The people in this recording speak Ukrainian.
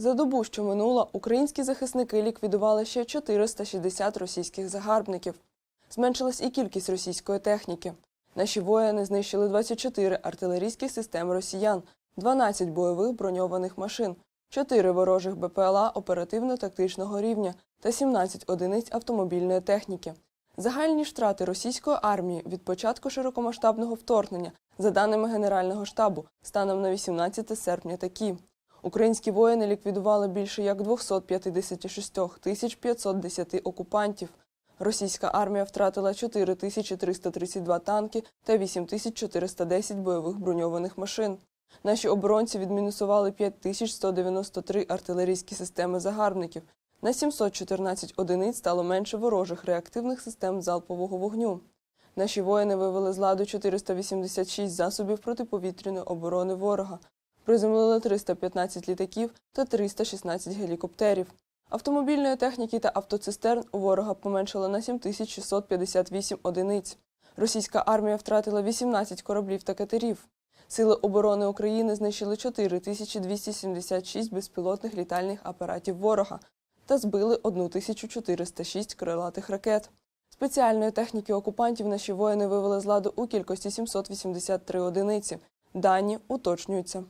За добу, що минула, українські захисники ліквідували ще 460 російських загарбників. Зменшилась і кількість російської техніки. Наші воїни знищили 24 артилерійські системи росіян, 12 бойових броньованих машин, 4 ворожих БПЛА оперативно-тактичного рівня та 17 одиниць автомобільної техніки. Загальні втрати російської армії від початку широкомасштабного вторгнення, за даними Генерального штабу, станом на 18 серпня такі. Українські воїни ліквідували більше як 256 тисяч 510 окупантів. Російська армія втратила 4332 танки та 8410 бойових броньованих машин. Наші оборонці відмінусували 5193 артилерійські системи загарбників. На 714 одиниць стало менше ворожих реактивних систем залпового вогню. Наші воїни вивели з ладу 486 засобів протиповітряної оборони ворога, приземлили 315 літаків та 316 гелікоптерів. Автомобільної техніки та автоцистерн у ворога поменшало на 7658 одиниць. Російська армія втратила 18 кораблів та катерів. Сили оборони України знищили 4276 безпілотних літальних апаратів ворога та збили 1406 крилатих ракет. Спеціальної техніки окупантів наші воїни вивели з ладу у кількості 783 одиниці. Дані уточнюються.